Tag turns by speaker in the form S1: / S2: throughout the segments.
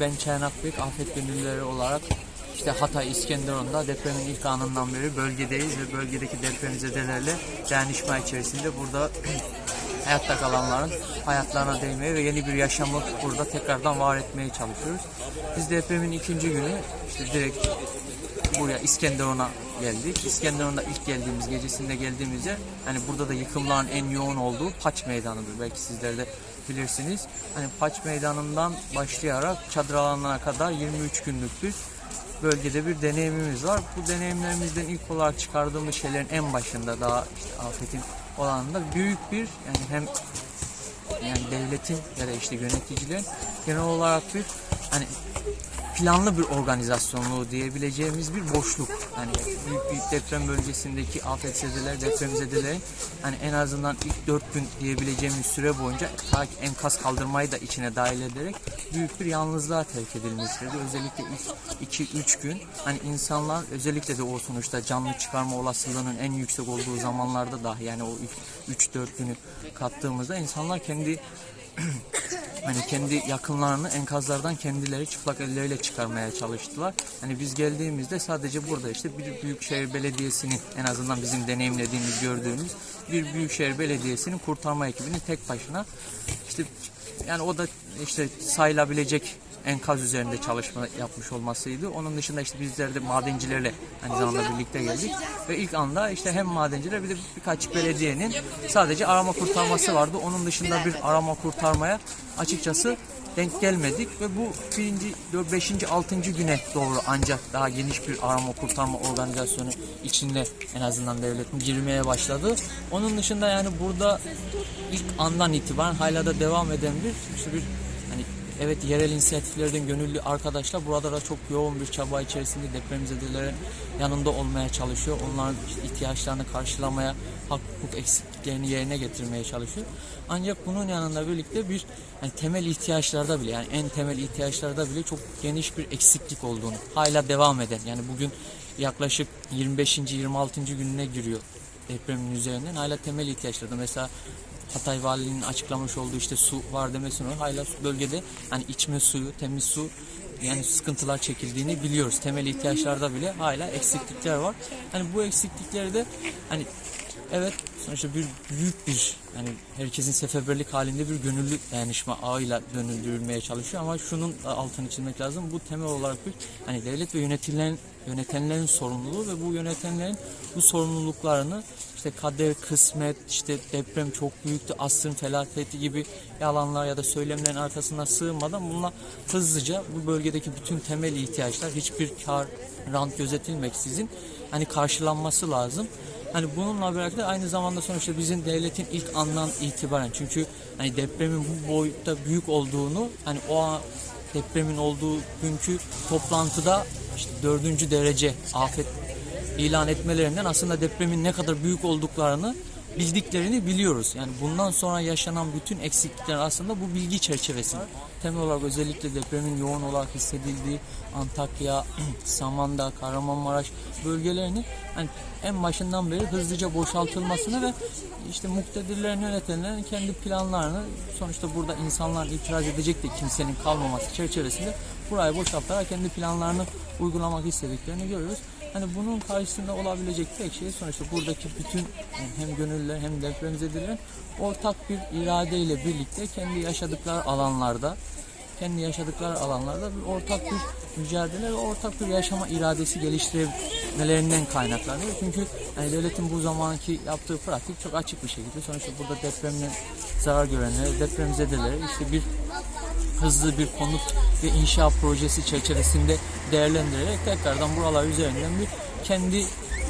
S1: ben Çaynak Bek afet gönüllüleri olarak işte Hatay İskenderun'da depremin ilk anından beri bölgedeyiz ve bölgedeki depremzedelerle dayanışma içerisinde burada hayatta kalanların hayatlarına değmeye ve yeni bir yaşamı burada tekrardan var etmeye çalışıyoruz. Biz depremin ikinci günü işte direkt buraya İskenderun'a geldik. İskenderun'da ilk geldiğimiz gecesinde geldiğimizde hani burada da yıkımların en yoğun olduğu Paç Meydanı'dır. Belki sizler de bilirsiniz. Hani Paç Meydanı'ndan başlayarak çadır alanlarına kadar 23 günlük bir bölgede bir deneyimimiz var. Bu deneyimlerimizden ilk olarak çıkardığımız şeylerin en başında daha işte afetin olanında büyük bir yani hem yani devletin ya da işte yöneticilerin genel olarak bir hani planlı bir organizasyonluğu diyebileceğimiz bir boşluk. Hani büyük büyük deprem bölgesindeki afetzedeler, depremzedelerin hani en azından ilk dört gün diyebileceğimiz süre boyunca ta ki enkaz kaldırmayı da içine dahil ederek büyük bir yalnızlığa terk edilmesidir. Özellikle ilk 2-3 gün hani insanlar özellikle de o sonuçta canlı çıkarma olasılığının en yüksek olduğu zamanlarda dahi yani o ilk 3-4 günü kattığımızda insanlar kendi hani kendi yakınlarını enkazlardan kendileri çıplak elleriyle çıkarmaya çalıştılar. Hani biz geldiğimizde sadece burada işte bir büyükşehir belediyesinin en azından bizim deneyimlediğimiz gördüğümüz bir büyükşehir belediyesinin kurtarma ekibinin tek başına işte yani o da işte sayılabilecek enkaz üzerinde çalışma yapmış olmasıydı. Onun dışında işte bizler de madencilerle aynı zamanda birlikte geldik. Ve ilk anda işte hem madenciler bir de birkaç belediyenin sadece arama kurtarması vardı. Onun dışında bir arama kurtarmaya açıkçası denk gelmedik ve bu birinci, beşinci, altıncı güne doğru ancak daha geniş bir arama kurtarma organizasyonu içinde en azından devletin girmeye başladı. Onun dışında yani burada ilk andan itibaren hala da devam eden bir işte bir evet yerel inisiyatiflerden gönüllü arkadaşlar burada da çok yoğun bir çaba içerisinde depremzedelerin yanında olmaya çalışıyor. Onların ihtiyaçlarını karşılamaya, hak hukuk eksikliklerini yerine getirmeye çalışıyor. Ancak bunun yanında birlikte bir yani temel ihtiyaçlarda bile yani en temel ihtiyaçlarda bile çok geniş bir eksiklik olduğunu hala devam eden yani bugün yaklaşık 25. 26. gününe giriyor depremin üzerinden hala temel ihtiyaçlarda mesela Hatay Valiliğinin açıklamış olduğu işte su var demesine hala bölgede hani içme suyu, temiz su yani sıkıntılar çekildiğini biliyoruz. Temel ihtiyaçlarda bile hala eksiklikler var. Hani bu eksiklikleri de hani evet sonuçta bir büyük bir hani herkesin seferberlik halinde bir gönüllü dayanışma ağıyla dönüldürülmeye çalışıyor ama şunun altını çizmek lazım. Bu temel olarak bir hani devlet ve yönetilen yönetenlerin sorumluluğu ve bu yönetenlerin bu sorumluluklarını işte kader, kısmet, işte deprem çok büyüktü, asrın felaketi gibi yalanlar ya da söylemlerin arkasına sığınmadan bununla hızlıca bu bölgedeki bütün temel ihtiyaçlar hiçbir kar, rant gözetilmeksizin hani karşılanması lazım. Hani bununla birlikte aynı zamanda sonuçta bizim devletin ilk andan itibaren çünkü hani depremin bu boyutta büyük olduğunu hani o depremin olduğu günkü toplantıda işte dördüncü derece afet ilan etmelerinden aslında depremin ne kadar büyük olduklarını bildiklerini biliyoruz. Yani bundan sonra yaşanan bütün eksiklikler aslında bu bilgi çerçevesinde. Temel olarak özellikle depremin yoğun olarak hissedildiği Antakya, Samandağ, Kahramanmaraş bölgelerini hani en başından beri hızlıca boşaltılmasını ve işte muktedirlerin yönetenlerin kendi planlarını sonuçta burada insanlar itiraz edecek de kimsenin kalmaması çerçevesinde burayı boşaltarak kendi planlarını uygulamak istediklerini görüyoruz. Hani bunun karşısında olabilecek tek şey sonuçta buradaki bütün hem gönüllüler hem depremzedelerin ortak bir iradeyle birlikte kendi yaşadıkları alanlarda kendi yaşadıkları alanlarda bir ortak bir mücadele ve ortak bir yaşama iradesi geliştirebilmelerinden kaynaklanıyor. Çünkü yani devletin bu zamanki yaptığı pratik çok açık bir şekilde sonuçta burada depremden zarar görenlere, depremzedelere işte bir hızlı bir konut ve inşaat projesi çerçevesinde değerlendirerek tekrardan buralar üzerinden bir kendi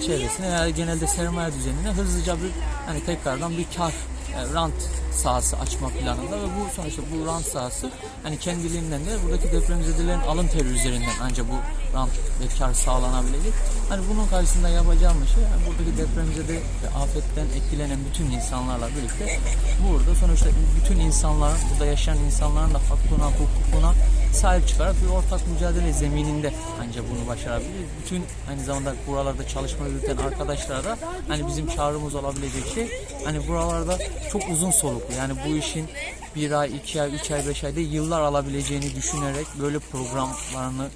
S1: çevresine yani genelde sermaye düzenine hızlıca bir hani tekrardan bir kar yani rant sahası açma planında ve bu sonuçta bu rant sahası hani kendiliğinden de buradaki depremzedelerin alın teri üzerinden ancak bu rant ve kar sağlanabilecek. Hani bunun karşısında yapacağımız şey yani buradaki depremzede ve afetten etkilenen bütün insanlarla birlikte burada sonuçta bütün insanların burada yaşayan insanların da hakkına, hukukuna sahip çıkarak bir ortak mücadele zemininde ancak bunu başarabiliriz. Bütün aynı zamanda buralarda çalışma yürüten arkadaşlara da hani bizim çağrımız olabilecek şey hani buralarda çok uzun soluklu yani bu işin bir ay, iki ay, üç ay, beş ayda yıllar alabileceğini düşünerek böyle programlarını,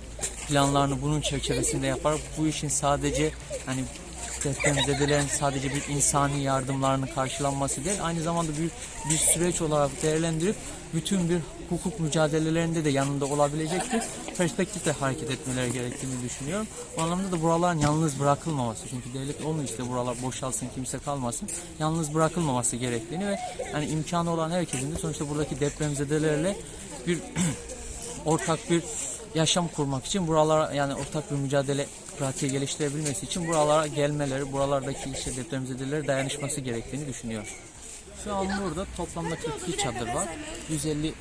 S1: planlarını bunun çerçevesinde yaparak bu işin sadece hani depremzedelerin sadece bir insani yardımlarının karşılanması değil, aynı zamanda bir, bir süreç olarak değerlendirip bütün bir hukuk mücadelelerinde de yanında olabilecek bir perspektifle hareket etmeleri gerektiğini düşünüyorum. Bu anlamda da buraların yalnız bırakılmaması. Çünkü devlet onu işte buralar boşalsın kimse kalmasın. Yalnız bırakılmaması gerektiğini ve yani imkanı olan herkesin de sonuçta buradaki depremzedelerle bir ortak bir yaşam kurmak için buralara yani ortak bir mücadele pratiği geliştirebilmesi için buralara gelmeleri, buralardaki işte depremzedeleri dayanışması gerektiğini düşünüyorum. Şu an burada toplamda 42 çadır var. 150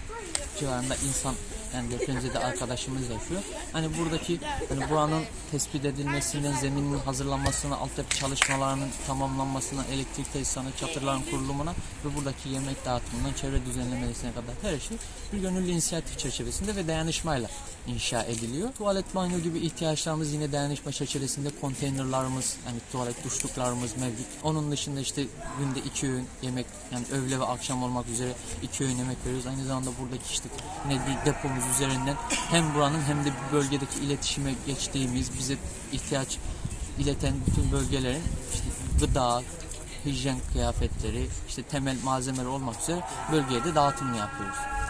S1: civarında insan yani depremzede arkadaşımız yaşıyor. Hani buradaki hani buranın tespit edilmesinden, zeminin hazırlanmasına, altyapı çalışmalarının tamamlanmasına, elektrik tesisatı, çadırların kurulumuna ve buradaki yemek dağıtımından çevre düzenlemesine kadar her şey bir gönüllü inisiyatif çerçevesinde ve dayanışmayla inşa ediliyor. Tuvalet, banyo gibi ihtiyaçlarımız yine dayanışma çerçevesinde konteynerlarımız, yani tuvalet duşluklarımız mevcut. Onun dışında işte günde iki öğün yemek, yani öğle ve akşam olmak üzere iki öğün yemek veriyoruz. Aynı zamanda buradaki işte yine depomuz üzerinden hem buranın hem de bölgedeki iletişime geçtiğimiz, bize ihtiyaç ileten bütün bölgelerin işte gıda, hijyen kıyafetleri, işte temel malzemeler olmak üzere bölgeye de dağıtımını yapıyoruz.